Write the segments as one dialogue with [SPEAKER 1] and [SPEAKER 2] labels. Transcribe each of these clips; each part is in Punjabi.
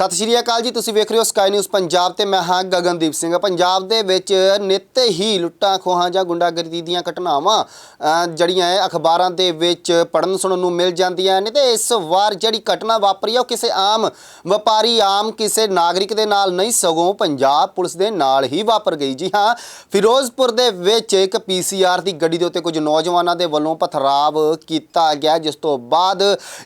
[SPEAKER 1] ਸਤਿ ਸ਼੍ਰੀ ਅਕਾਲ ਜੀ ਤੁਸੀਂ ਵੇਖ ਰਹੇ ਹੋ ਸਕਾਈ ਨਿਊਜ਼ ਪੰਜਾਬ ਤੇ ਮੈਂ ਹਾਂ ਗਗਨਦੀਪ ਸਿੰਘ। ਪੰਜਾਬ ਦੇ ਵਿੱਚ ਨਿੱਤ ਹੀ ਲੁੱਟਾਂ ਖੋਹਾਂ ਜਾਂ ਗੁੰਡਾਗਰਦੀ ਦੀਆਂ ਘਟਨਾਵਾਂ ਅਹ, ਜਿਹੜੀਆਂ ਹੈ ਅਖਬਾਰਾਂ ਦੇ ਵਿੱਚ ਪੜਨ ਸੁਣਨ ਨੂੰ ਮਿਲ ਜਾਂਦੀਆਂ ਨੇ ਤੇ ਇਸ ਵਾਰ ਜਿਹੜੀ ਘਟਨਾ ਵਾਪਰੀ ਹੈ ਉਹ ਕਿਸੇ ਆਮ ਵਪਾਰੀ ਆਮ ਕਿਸੇ ਨਾਗਰਿਕ ਦੇ ਨਾਲ ਨਹੀਂ ਸਗੋਂ ਪੰਜਾਬ ਪੁਲਿਸ ਦੇ ਨਾਲ ਹੀ ਵਾਪਰ ਗਈ। ਜੀ ਹਾਂ ਫਿਰੋਜ਼ਪੁਰ ਦੇ ਵਿੱਚ ਇੱਕ ਪੀਸੀਆਰ ਦੀ ਗੱਡੀ ਦੇ ਉੱਤੇ ਕੁਝ ਨੌਜਵਾਨਾਂ ਦੇ ਵੱਲੋਂ ਪਥਰਾਵ ਕੀਤਾ ਗਿਆ ਜਿਸ ਤੋਂ ਬਾਅਦ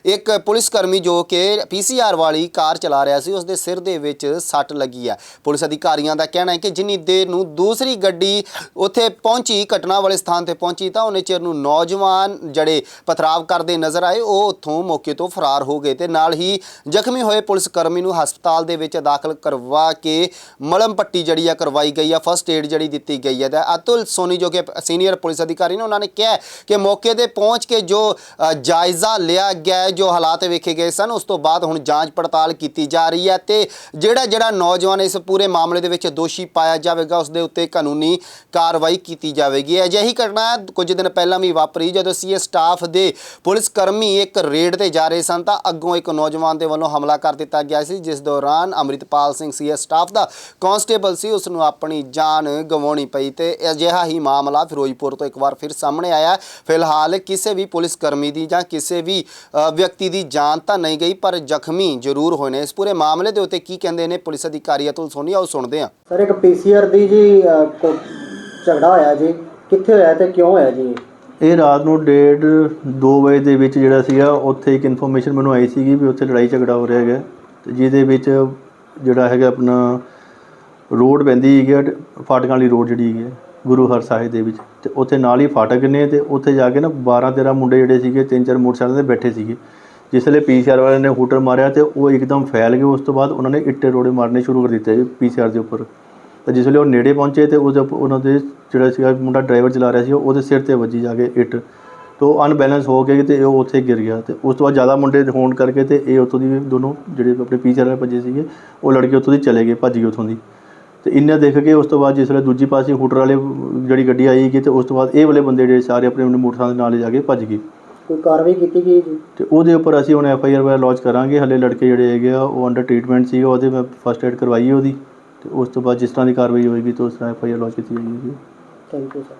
[SPEAKER 1] ਇੱਕ ਪੁਲਿਸ ਕਰਮੀ ਜੋ ਕਿ ਪੀਸੀਆਰ ਵਾਲੀ ਕਾਰ ਚਲਾ ਰਿਹਾ ਸੀ ਉਸ ਦੇ ਸਿਰ ਦੇ ਵਿੱਚ ਸੱਟ ਲੱਗੀ ਹੈ ਪੁਲਿਸ ਅਧਿਕਾਰੀਆਂ ਦਾ ਕਹਿਣਾ ਹੈ ਕਿ ਜਿੰਨੀ ਦੇਰ ਨੂੰ ਦੂਸਰੀ ਗੱਡੀ ਉੱਥੇ ਪਹੁੰਚੀ, ਘਟਨਾ ਵਾਲੇ ਸਥਾਨ ਤੇ ਪਹੁੰਚੀ, ਤਾਂ ਉਹਨੇ ਚਿਰ ਨੂੰ ਨੌਜਵਾਨ ਜਿਹੜੇ ਪਥਰਾਵ ਕਰਦੇ ਨਜ਼ਰ ਆਏ, ਉਹ ਉੱਥੋਂ ਮੌਕੇ ਤੋਂ ਫਰਾਰ ਹੋ ਗਏ ਤੇ ਨਾਲ ਹੀ ਜ਼ਖਮੀ ਹੋਏ ਪੁਲਿਸ ਕਰਮੀ ਨੂੰ ਹਸਪਤਾਲ ਦੇ ਵਿੱਚ ਦਾਖਲ ਕਰਵਾ ਕੇ ਮਲਮ ਪੱਟੀ ਜਿਹੜੀ ਆ ਕਰਵਾਈ ਗਈ ਆ, ਫਸਟ ਏਡ ਜਿਹੜੀ ਦਿੱਤੀ ਗਈ ਹੈ ਤਾਂ ਅਤੁਲ ਸੋਨੀ ਜੋ ਕਿ ਸੀਨੀਅਰ ਪੁਲਿਸ ਅਧਿਕਾਰੀ ਨੇ, ਉਹਨਾਂ ਨੇ ਕਿਹਾ ਕਿ ਮੌਕੇ ਤੇ ਪਹੁੰਚ ਕੇ ਜੋ ਜਾਇਜ਼ਾ ਲਿਆ ਗਿਆ ਜੋ ਹਾਲਾਤ ਵੇਖੇ ਗਏ ਸਨ, ਉਸ ਤੋਂ ਬਾਅਦ ਹੁਣ ਜਾਂਚ ਪੜਤਾਲ ਕੀਤੀ ਜਾ ਰਹੀ ਹੈ ਤੇ ਜਿਹੜਾ ਜਿਹੜਾ ਨੌਜਵਾਨ ਇਸ ਪੂਰੇ ਮਾਮਲੇ ਦੇ ਵਿੱਚ ਦੋਸ਼ੀ ਪਾਇਆ ਜਾਵੇਗਾ ਉਸ ਦੇ ਉੱਤੇ ਕਾਨੂੰਨੀ ਕਾਰਵਾਈ ਕੀਤੀ ਜਾਵੇਗੀ। ਅਜਿਹੀ ਘਟਨਾ ਕੁਝ ਦਿਨ ਪਹਿਲਾਂ ਵੀ ਵਾਪਰੀ, ਜਦੋਂ ਸੀਏ ਸਟਾਫ ਦੇ ਪੁਲਿਸ ਕਰਮੀ ਇੱਕ ਰੇਡ ਤੇ ਜਾ ਰਹੇ ਸਨ, ਤਾਂ ਅੱਗੋਂ ਇੱਕ ਨੌਜਵਾਨ ਦੇ ਵੱਲੋਂ ਹਮਲਾ ਕਰ ਦਿੱਤਾ ਗਿਆ ਸੀ, ਜਿਸ ਦੌਰਾਨ ਅੰਮ੍ਰਿਤਪਾਲ ਸਿੰਘ ਸੀਏ ਸਟਾਫ ਦਾ ਕਾਂਸਟੇਬਲ ਸੀ ਉਸ ਨੂੰ ਆਪਣੀ ਜਾਨ ਗਵਾਉਣੀ ਪਈ ਤੇ ਅਜਿਹਾ ਹੀ ਮਾਮਲਾ ਫਿਰੋਜ਼ਪੁਰ ਤੋਂ ਇੱਕ ਵਾਰ ਫਿਰ ਸਾਹਮਣੇ ਆਇਆ। ਫਿਲਹਾਲ ਕਿਸੇ ਵੀ ਪੁਲਿਸ ਕਰਮੀ ਦੀ ਜਾਂ ਕਿਸੇ ਵੀ ਵਿਅਕਤੀ ਦੀ ਜਾਨ ਤਾਂ ਨਹੀਂ ਗਈ, ਪਰ ਜ਼ਖਮੀ ਜ਼ਰੂਰ ਹੋਏ ਨੇ। ਇਸ ਪੂਰੇ ਮਾਮਲੇ ਦੇ ਉੱਤੇ ਕੀ ਕਹਿੰਦੇ ਨੇ ਪੁਲਿਸ ਅਧਿਕਾਰੀ ਅਤੁਲ ਸੋਨੀ ਆਓ ਸੁਣਦੇ ਹਾਂ।
[SPEAKER 2] ਸਰ ਇੱਕ ਪੀਸੀਆਰ ਦੀ ਜੀ ਅਹ, ਕੋ- ਝਗੜਾ ਹੋਇਆ ਜੀ। ਕਿੱਥੇ ਹੋਇਆ ਤੇ ਕਿਉਂ ਹੋਇਆ ਜੀ?
[SPEAKER 3] ਇਹ ਰਾਤ ਨੂੰ ਡੇਢ 2 ਵਜੇ ਦੇ ਵਿੱਚ ਜਿਹੜਾ ਸੀਗਾ ਉੱਥੇ ਇੱਕ ਇਨਫੋਰਮੇਸ਼ਨ ਮੈਨੂੰ ਆਈ ਸੀਗੀ ਵੀ ਉੱਥੇ ਲੜਾਈ ਝਗੜਾ ਹੋ ਰਿਹਾ ਹੈਗਾ। ਤੇ ਜਿਹਦੇ ਵਿੱਚ ਜਿਹੜਾ ਹੈਗਾ ਆਪਣਾ ਰੋਡ ਪੈਂਦੀ ਹੈਗੀ ਆ, ਫਾਟਕਾਂ ਵਾਲੀ ਰੋਡ ਜਿਹੜੀ ਹੈਗੀ ਆ, ਗੁਰੂ ਹਰ ਸਾਹਿਬ ਦੇ ਵਿੱਚ। ਤੇ ਉੱਥੇ ਨਾਲ ਹੀ ਫਾਟਕ ਨੇ ਤੇ ਉੱਥੇ ਜਾ ਕੇ ਨਾ 12 13 ਮੁੰਡੇ ਜਿਹੜੇ ਸੀਗੇ ਤਿੰਨ ਚਾਰ ਮੋਟਰਸਾਈਕਲ ਤੇ ਬੈਠੇ ਸੀਗੇ। ਜਿਸ ਵੇਲੇ ਪੀਸੀਆਰ ਵਾਲਿਆਂ ਨੇ ਹੂਟਰ ਮਾਰਿਆ ਤੇ ਉਹ ਇੱਕਦਮ ਫੈਲ ਗਏ। ਉਸ ਤੋਂ ਬਾਅਦ ਉਹਨਾਂ ਨੇ ਇੱਟੇ ਰੋੜੇ ਮਾਰਨੇ ਸ਼ੁਰੂ ਕਰ ਦਿੱਤੇ ਪੀਸੀਆਰ ਦੇ ਉੱਪਰ। ਤਾਂ ਜਿਸ ਵੇਲੇ ਉਹ ਨੇੜੇ ਪਹੁੰਚੇ ਤੇ ਉਹਦੇ ਉੱਪ- ਉਹਨਾਂ ਦੇ ਜਿਹੜਾ ਸੀਗਾ ਮੁੰਡਾ ਡਰਾਈਵਰ ਚਲਾ ਰਿਹਾ ਸੀ ਉਹਦੇ ਸਿਰ ਤੇ ਵੱਜੀ ਜਾ ਕੇ ਇੱਟ। ਤੋਂ ਅਨਬੈਲੈਂਸ ਹੋ ਕੇ ਤੇ ਉਹ ਉੱਥੇ ਗਿਰ ਗਿਆ। ਤੇ ਉਸ ਤੋਂ ਬਾਅਦ ਜ਼ਿਆਦਾ ਮੁੰਡੇ ਹੋਣ ਕਰਕੇ ਤੇ ਇਹ ਉੱਥੋਂ ਦੀ ਦੋਨੋਂ ਜਿਹੜੇ ਆਪਣੇ ਪੀਛੇ ਵਾਲੇ ਭੱਜੇ ਸੀਗੇ, ਉਹ ਲੜਕੇ ਉੱਥੋਂ ਦੀ ਚਲੇ ਗਏ, ਭੱਜ ਗਏ ਉੱਥੋਂ ਦੀ। ਤੇ ਇੰਨਾ ਦੇਖ ਕੇ ਉਸ ਤੋਂ ਬਾਅਦ ਜਿਸ ਵੇਲੇ ਦੂਜੀ ਪਾਸੇ ਹੂਟਰ ਵਾਲੇ ਜਿਹੜੀ ਗੱਡੀ ਆਈ ਗਈ ਤੇ ਉਸ ਤੋਂ ਬਾਅਦ ਇਹ ਵਾਲੇ ਬੰਦੇ ਜਿਹੜੇ ਸਾਰੇ ਆਪਣੇ ਆਪਣੇ ਮੋਟਰਸਾਈਕਲ ਦੇ ਨਾਲ ਜਾ ਕੇ ਭੱਜ ਗਏ।
[SPEAKER 2] ਕੋਈ ਕਾਰਵਾਈ ਕੀਤੀ ਗਈ ਜੀ?
[SPEAKER 3] ਤੇ ਉਹਦੇ ਉੱਪਰ ਅਸੀਂ ਹੁਣ ਐਫ ਆਈ ਆਰ ਵਗੈਰਾ ਲੌਂਚ ਕਰਾਂਗੇ। ਹਲੇ ਲੜਕੇ ਜਿਹੜੇ ਹੈਗੇ ਆ ਉਹ ਅੰਡਰ ਟ੍ਰੀਟਮੈਂਟ ਸੀਗਾ ਉਹਦੇ ਮੈਂ ਫਸਟ ਏਡ ਕਰਵਾਈ ਉਹਦੀ। ਤੇ ਉਸ ਤੋਂ ਬਾਅਦ ਜਿਸ ਤਰ੍ਹਾਂ ਦੀ ਕਾਰਵਾਈ ਹੋਏਗੀ ਤਾਂ ਉਸ ਤਰ੍ਹਾਂ ਐਫ ਆਈ ਆਰ ਲੌਂਚ ਕੀਤੀ ਜਾਏਗੀ।
[SPEAKER 2] Thank you sir